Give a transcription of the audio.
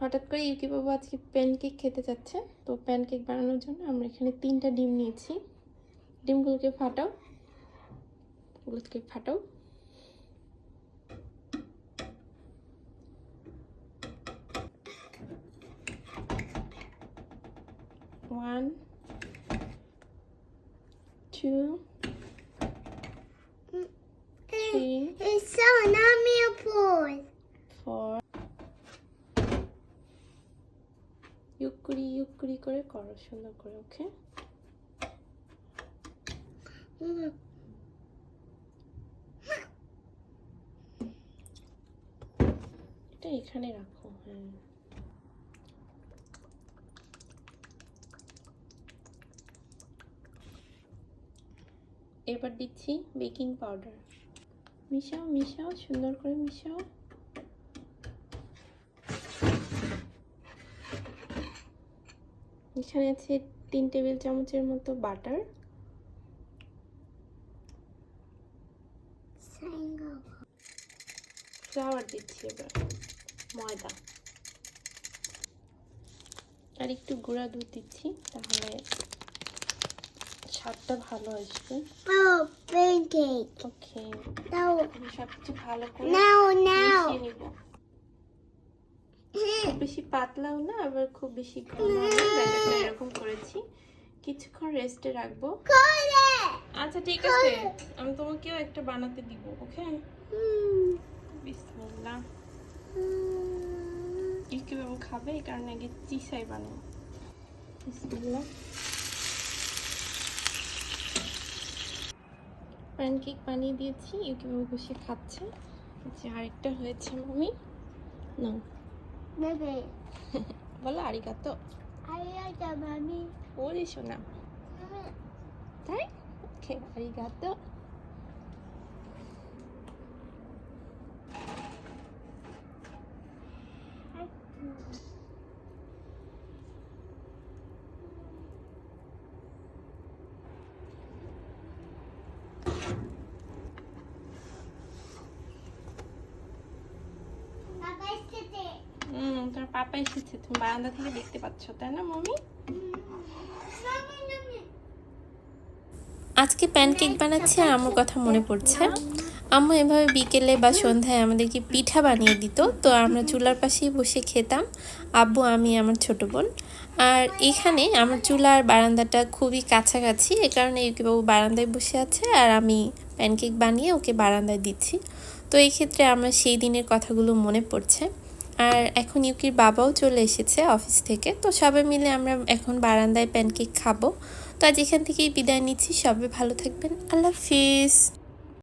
হঠাৎ করে ইউকি বাবু আজকে প্যানকেক খেতে চাচ্ছে। তো প্যানকেক বানানোর জন্য আমরা এখানে তিনটা ডিম নিয়েছি। ডিমগুলোকে ফাটাও। ওগুলোকে ফাটাও। One two three It's so not me a pool. ইউক করি ইউক করি করে করো, সুন্দর করে, ওকে? এটা এখানে রাখো হ্যাঁ। এবার দিচ্ছি বেকিং পাউডার। মিশাও মিশাও, সুন্দর করে মিশাও। এখানে আছে তিন টেবিল চামচের মতো বাটার। ফ্লাওয়ার দিচ্ছি এবার ময়দা। আর একটু গুঁড়া দুধ দিচ্ছি তাহলে স্বাদটা ভালো আসবে। Oh, ওকে No, সব কিছু ভালো করে মিশিয়ে. নিব। খুব বেশি পাতলাও না আবার খুব বেশি ব্যাটারটা এরকম করেছি। কিছুক্ষণ রেস্টে রাখব। আচ্ছা ঠিক আছে। আমি তোমাকেও একটা বানাতে দিব ওকে? বিসমিল্লাহ। ইউকি বাবু খাবে এই কারণে আগে চিসাই বানাই বিসমিল্লাহ। প্যানকেক বানিয়ে দিয়েছি ইউকি বাবু বসে খাচ্ছে। যে আরেকটা হয়েছে মামি। না ねべ。わら、ありがとう。ありがとう、まみ。おでしょな。はい。オッケー、ありがとう。you পাপা এসেছে, তুমি বারান্দা থেকে দেখতে পাচ্ছ, তাই না, মামি. আজকে প্যানকেক বানাচ্ছি আর আমার কথা মনে পড়ছে। আম্মু এভাবে বিকেলে বা সন্ধ্যায় আমাদেরকে পিঠা বানিয়ে দিত, তো আমরা চুলার পাশেই বসে খেতাম, আব্বু, আমি, আমার ছোট বোন। আর এখানে আমার চুলার বারান্দাটা খুবই কাছাকাছি, এ কারণে ইউকিবাবু বারান্দায় বসে আছে আর আমি প্যানকেক বানিয়ে ওকে বারান্দায় দিচ্ছি। তো এই ক্ষেত্রে আমার সেই দিনের কথাগুলো মনে পড়ছে। আর এখন ইউকির বাবাও চলে এসেছে অফিস থেকে। তো সবাই মিলে আমরা এখন বারান্দায় প্যানকেক খাব। তো আজ এখান থেকেই বিদায় নিচ্ছি। সবাই ভালো থাকবেন। আল্লাহ হাফিজ।